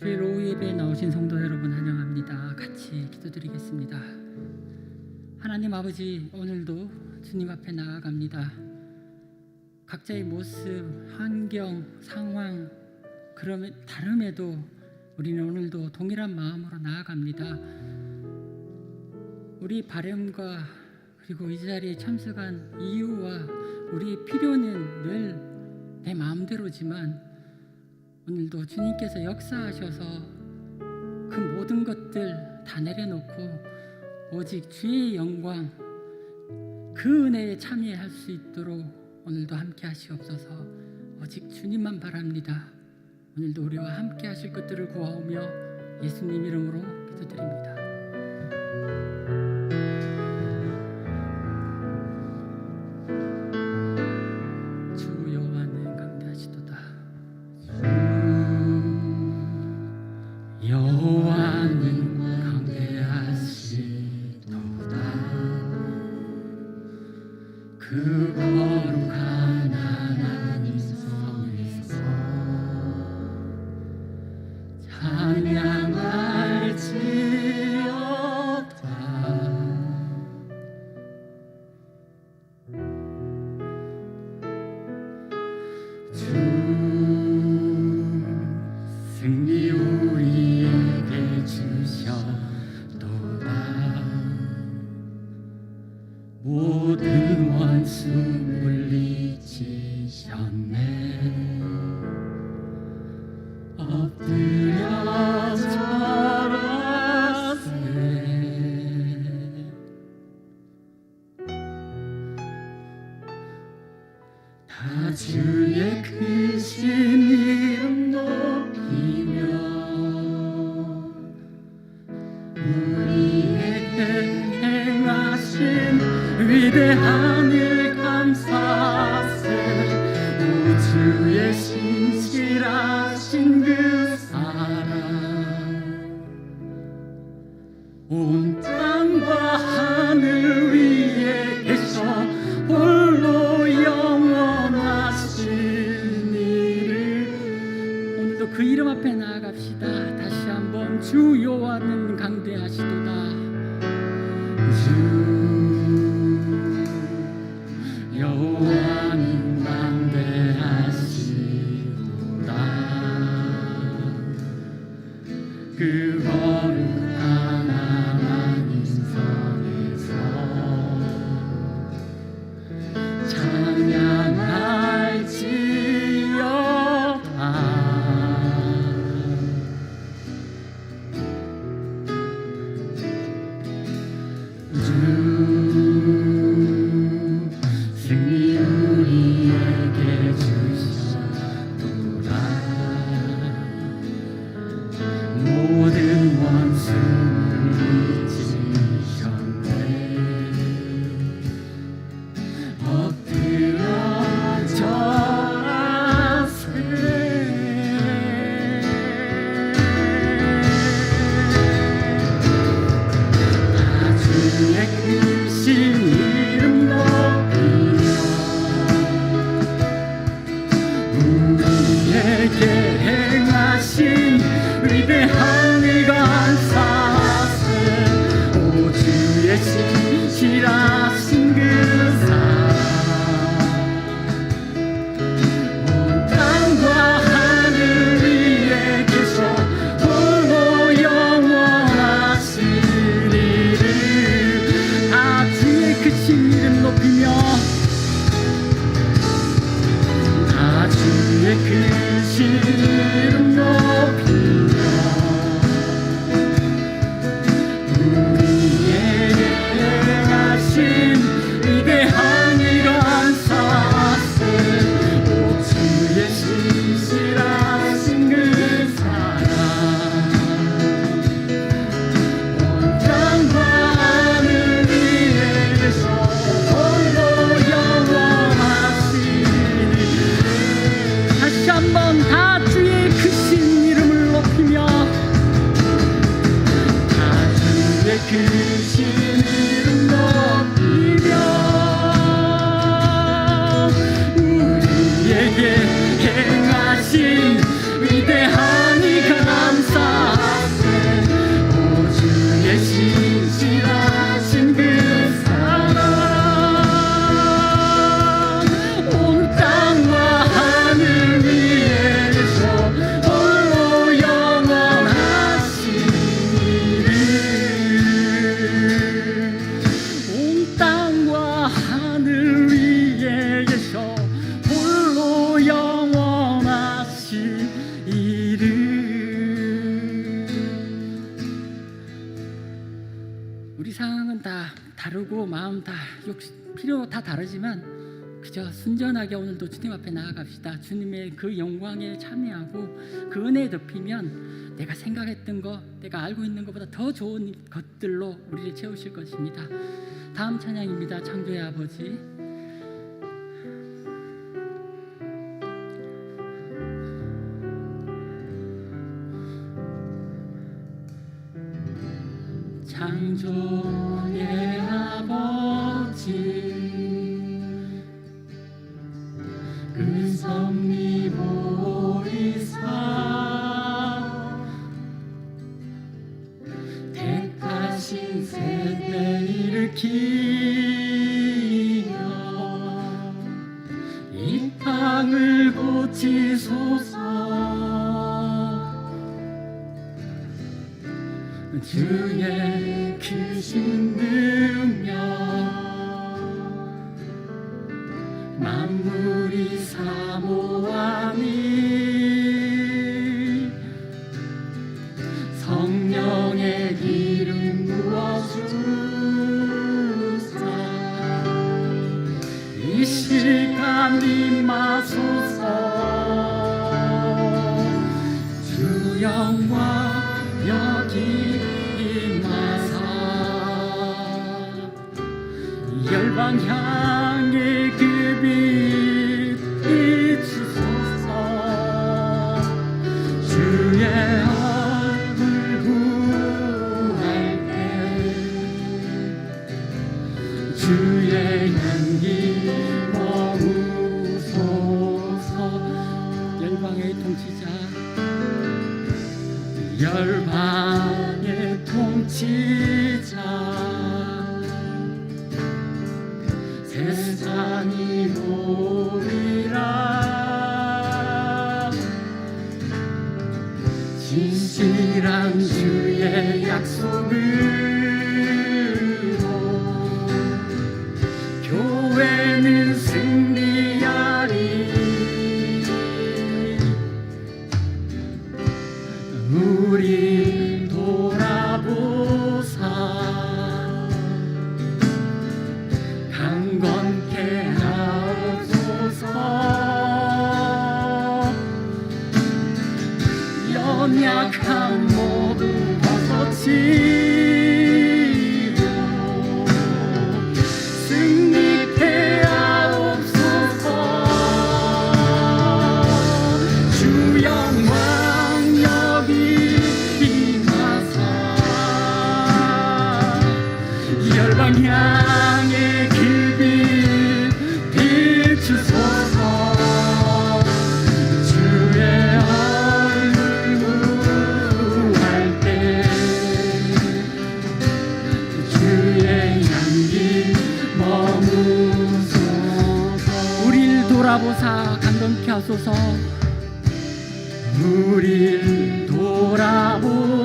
주일 오후 예배에 나오신 성도 여러분 환영합니다. 같이 기도드리겠습니다. 하나님 아버지 오늘도 주님 앞에 나아갑니다. 각자의 모습, 환경, 상황 그러면 다름에도 우리는 오늘도 동일한 마음으로 나아갑니다. 우리 바램과 그리고 이 자리에 참석한 이유와 우리 필요는 늘 내 마음대로지만 오늘도 주님께서 역사하셔서 그 모든 것들 다 내려놓고 오직 주의 영광 그 은혜에 참여할 수 있도록 오늘도 함께 하시옵소서. 오직 주님만 바랍니다. 오늘도 우리와 함께 하실 것들을 구하오며 예수님 이름으로 기도드립니다 우리에게 행하신 위대한 일 감사세. 우주의 신실하 그 거룩 curse you. 다르고 마음 다 욕심, 필요 다 다르지만 그저 순전하게 오늘도 주님 앞에 나아갑시다. 주님의 그 영광에 참여하고 그 은혜에 덮이면 내가 생각했던 거, 내가 알고 있는 것보다 더 좋은 것들로 우리를 채우실 것입니다. 다음 찬양입니다. 창조의 아버지. 창조 이 시간 임마소서. 주 영광. 주옵소서. 우릴 돌아보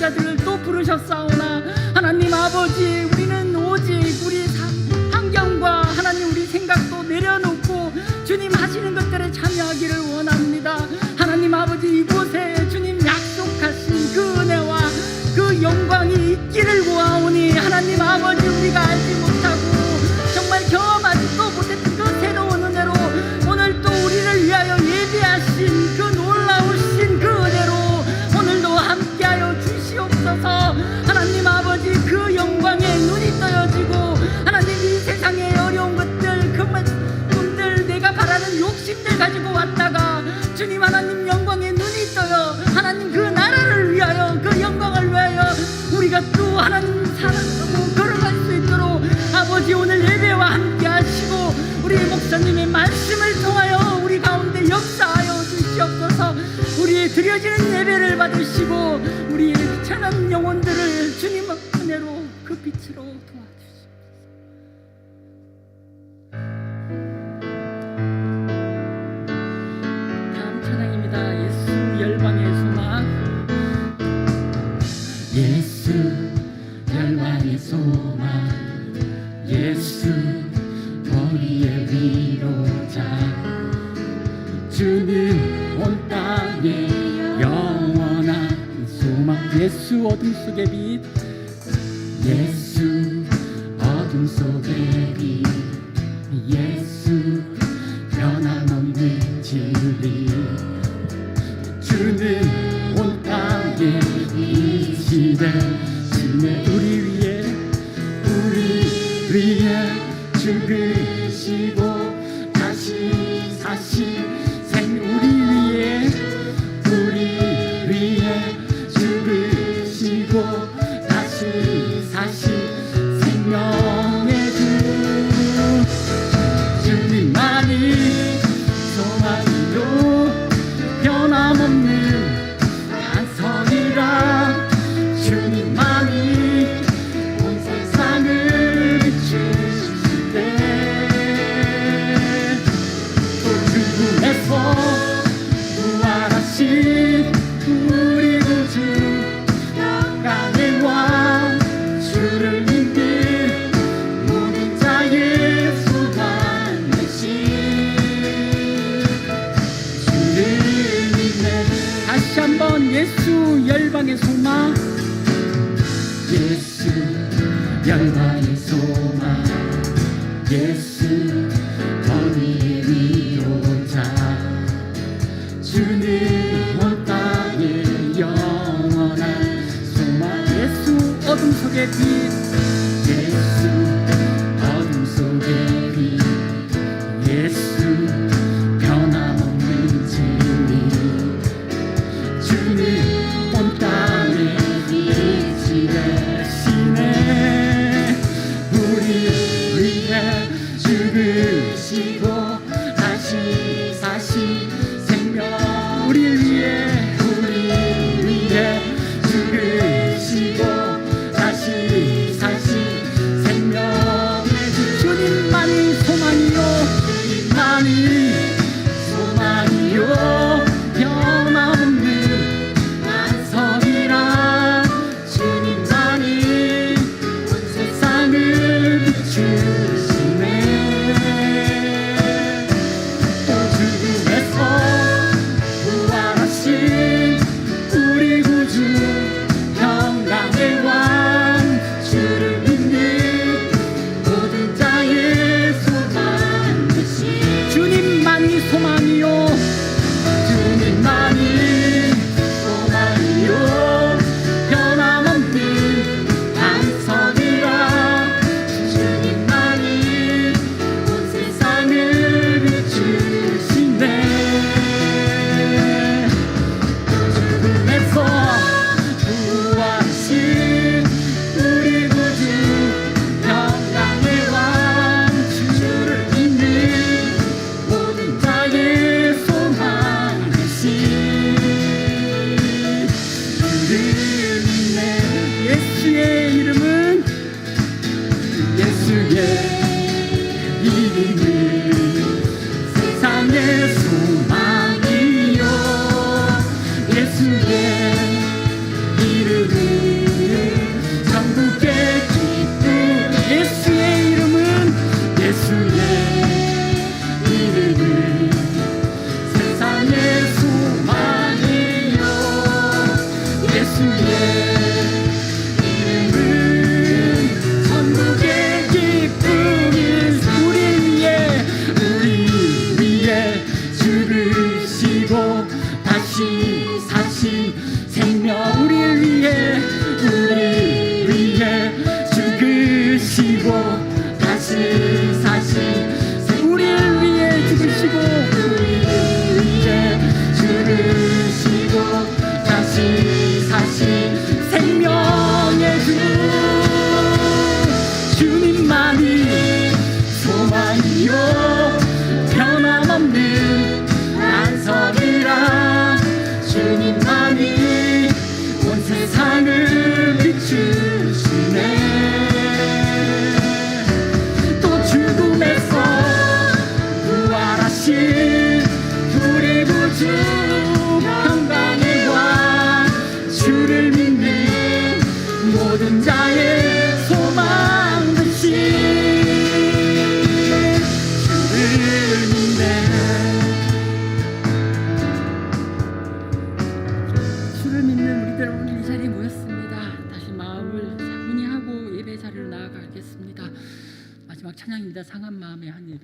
자들을 또 부르셨사오나 하나님 아버지 우리는 오직 우리 사- 환경과 하나님 우리 생각도 내려놓고 주님 하시는 것들에 참여하기를 원합니다. 하나님 아버지 이곳에 주님 약속하신 그 은혜와 그 영광이 있기를 구하오니 하나님 아버지 우리가 알지 못하고 영광에 눈이 떠요. 하나님 그 나라를 위하여 그 영광을 위하여 우리가 또 하나님 사랑하고 걸어갈 수 있도록 아버지 오늘 예배와 함께 하시고 우리 목사님의 말씀을 통하여 우리 가운데 역사하여 주시옵소서. 우리 드려지는 예배를 받으시고 우리의 귀천한 영혼들을 주님 은 주는 온 땅에 영원한 소망. 예수 어둠 속의 빛. 예수 어둠 속의 빛. 예수 Come on.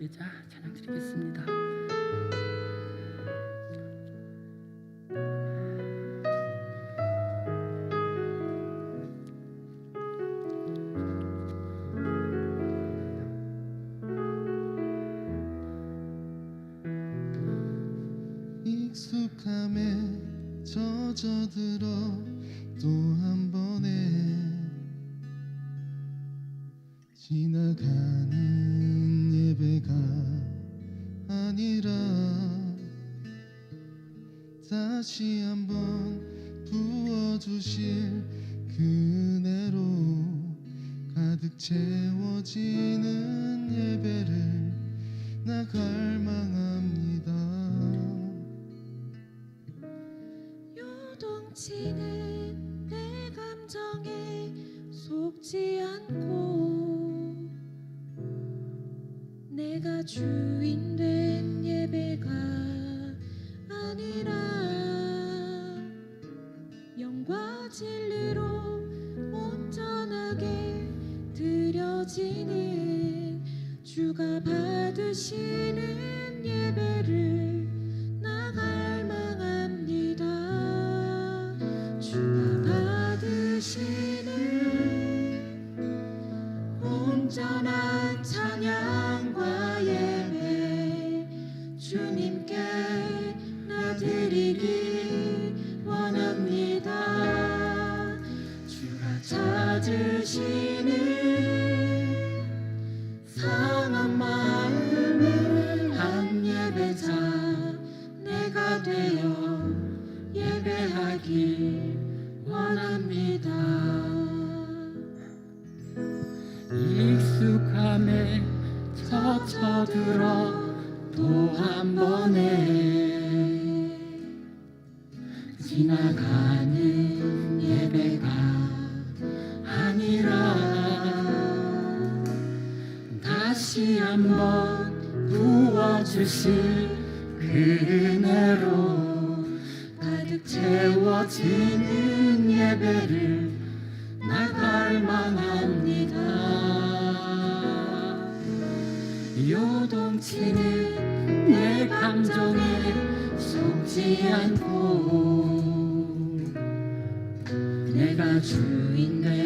예배자 찬양 드리겠습니다. 익숙함에 젖어들어 또 한 번에 지나가는 예배가 아니라 다시 한번 부어주실 그네로 가득 채워지는 예배를 나 갈망한 내가 주인 된 예배가 아니라 영과 진리로 온전하게 드려지는 주가 받으시는 예배를 나 갈망합니다. 온전한 되시는 드리는 예배를 나갈 만합니다. 요동치는 내 감정에 속지 않고 내가 주인데